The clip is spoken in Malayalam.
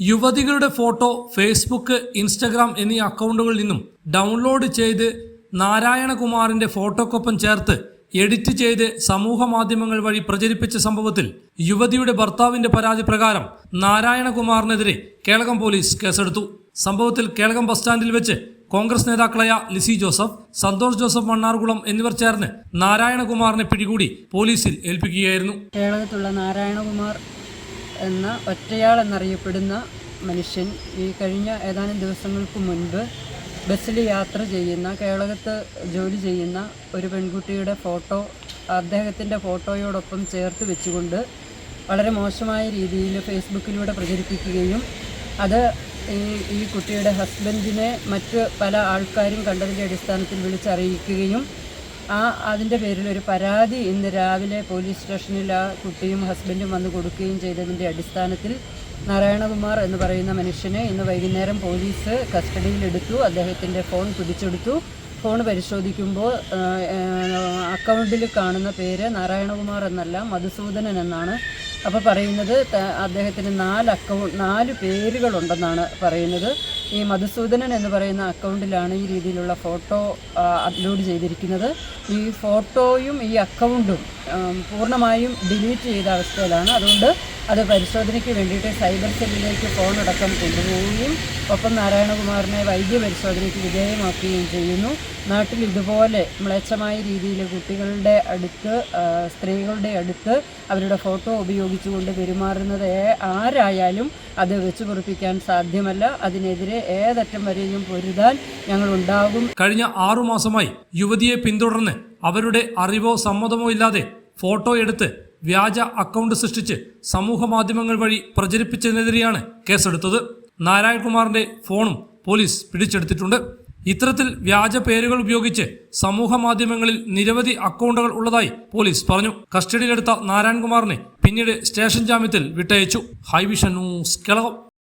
യുവതികളുടെ ഫോട്ടോ ഫേസ്ബുക്ക് ഇൻസ്റ്റഗ്രാം എന്നീ അക്കൗണ്ടുകളിൽ നിന്നും ഡൗൺലോഡ് ചെയ്ത് നാരായണകുമാറിന്റെ ഫോട്ടോക്കൊപ്പം ചേർത്ത് എഡിറ്റ് ചെയ്ത് സമൂഹ മാധ്യമങ്ങൾ വഴി പ്രചരിപ്പിച്ച സംഭവത്തിൽ യുവതിയുടെ ഭർത്താവിന്റെ പരാതി പ്രകാരം നാരായണകുമാറിനെതിരെ കേളകം പോലീസ് കേസെടുത്തു. സംഭവത്തിൽ കേളകം ബസ് സ്റ്റാൻഡിൽ വെച്ച് കോൺഗ്രസ് നേതാക്കളായ ലിസി ജോസഫ് സന്തോഷ് ജോസഫ് മണ്ണാർകുളം എന്നിവർ ചേർന്ന് നാരായണകുമാറിനെ പിടികൂടി പോലീസിൽ ഏൽപ്പിക്കുകയായിരുന്നു. കേരളത്തിലുള്ള നാരായണകുമാർ എന്ന ഒറ്റയാൾ എന്നറിയപ്പെടുന്ന മനുഷ്യൻ ഈ കഴിഞ്ഞ ഏതാനും ദിവസങ്ങൾക്ക് മുൻപ് ബസ്സിൽ യാത്ര ചെയ്യുന്ന കേളകത്ത് ജോലി ചെയ്യുന്ന ഒരു പെൺകുട്ടിയുടെ ഫോട്ടോ അദ്ദേഹത്തിന്റെ ഫോട്ടോയോടൊപ്പം ചേർത്ത് വെച്ചുകൊണ്ട് വളരെ മോശമായ രീതിയിൽ ഫേസ്ബുക്കിലൂടെ പ്രചരിപ്പിക്കുകയും അത് ഈ ഈ കുട്ടിയുടെ ഹസ്ബൻഡിനെ മറ്റ് പല ആൾക്കാരും കണ്ടതിന്റെ അടിസ്ഥാനത്തിൽ വിളിച്ചറിയിക്കുകയും ആ അതിന്റെ പേരിൽ ഒരു പരാതി ഇന്ന് രാവിലെ പോലീസ് സ്റ്റേഷനിൽ ആ കുട്ടിയും ഹസ്ബൻഡും വന്ന് കൊടുക്കുകയും ചെയ്തതിന്റെ അടിസ്ഥാനത്തിൽ നാരായണകുമാർ എന്ന് പറയുന്ന മനുഷ്യനെ ഇന്ന് വൈകുന്നേരം പോലീസ് കസ്റ്റഡിയിലെടുത്തു അദ്ദേഹത്തിന്റെ ഫോൺ പിടിച്ചെടുത്തു. ഫോൺ പരിശോധിക്കുമ്പോൾ അക്കൗണ്ടിൽ കാണുന്ന പേര് നാരായണകുമാർ എന്നല്ല മധുസൂദനൻ എന്നാണ്. അപ്പോൾ പറയുന്നത് അദ്ദേഹത്തിന് നാല് അക്കൗണ്ട് നാല് പേരുകളുണ്ടെന്നാണ് പറയുന്നത്. ഈ മധുസൂദനൻ എന്ന് പറയുന്ന അക്കൗണ്ടിലാണ് ഈ രീതിയിലുള്ള ഫോട്ടോ അപ്ലോഡ് ചെയ്തിരിക്കുന്നത്. ഈ ഫോട്ടോയും ഈ അക്കൗണ്ടും പൂർണമായും ഡിലീറ്റ് ചെയ്ത അവസ്ഥയിലാണ്. അതുകൊണ്ട് അത് പരിശോധനയ്ക്ക് വേണ്ടിയിട്ട് സൈബർ സെല്ലിലേക്ക് ഫോൺ ഫോണടക്കം കൊണ്ടുപോവുകയും ഒപ്പം നാരായണകുമാറിനെ വൈദ്യ പരിശോധനയ്ക്ക് വിധേയമാക്കുകയും ചെയ്യുന്നു. നാട്ടിൽ ഇതുപോലെ മ്ലേച്ഛമായ രീതിയിൽ കുട്ടികളുടെ അടുത്ത് സ്ത്രീകളുടെ അടുത്ത് അവരുടെ ഫോട്ടോ ഉപയോഗിച്ചുകൊണ്ട് പെരുമാറുന്നത് ആരായാലും അത് വെച്ചു പൊറിപ്പിക്കാൻ സാധ്യമല്ല. അതിനെതിരെ ഏതറ്റം വരെയും പൊരുതാൻ ഞങ്ങൾ ഉണ്ടാകും. കഴിഞ്ഞ ആറു മാസമായി യുവതിയെ പിന്തുടർന്ന് അവരുടെ അറിവോ സമ്മതമോ ഇല്ലാതെ ഫോട്ടോ എടുത്ത് വ്യാജ അക്കൗണ്ട് സൃഷ്ടിച്ച് സമൂഹ മാധ്യമങ്ങൾ വഴി പ്രചരിപ്പിച്ചതിനെതിരെയാണ് കേസെടുത്തത്. നാരായണകുമാറിന്റെ ഫോണും പോലീസ് പിടിച്ചെടുത്തിട്ടുണ്ട്. ഇത്തരത്തിൽ വ്യാജ പേരുകൾ ഉപയോഗിച്ച് സമൂഹ മാധ്യമങ്ങളിൽ നിരവധി അക്കൗണ്ടുകൾ ഉള്ളതായി പോലീസ് പറഞ്ഞു. കസ്റ്റഡിയിലെടുത്ത നാരായൺകുമാറിനെ പിന്നീട് സ്റ്റേഷൻ ജാമ്യത്തിൽ വിട്ടയച്ചു. High vision news Kelakam.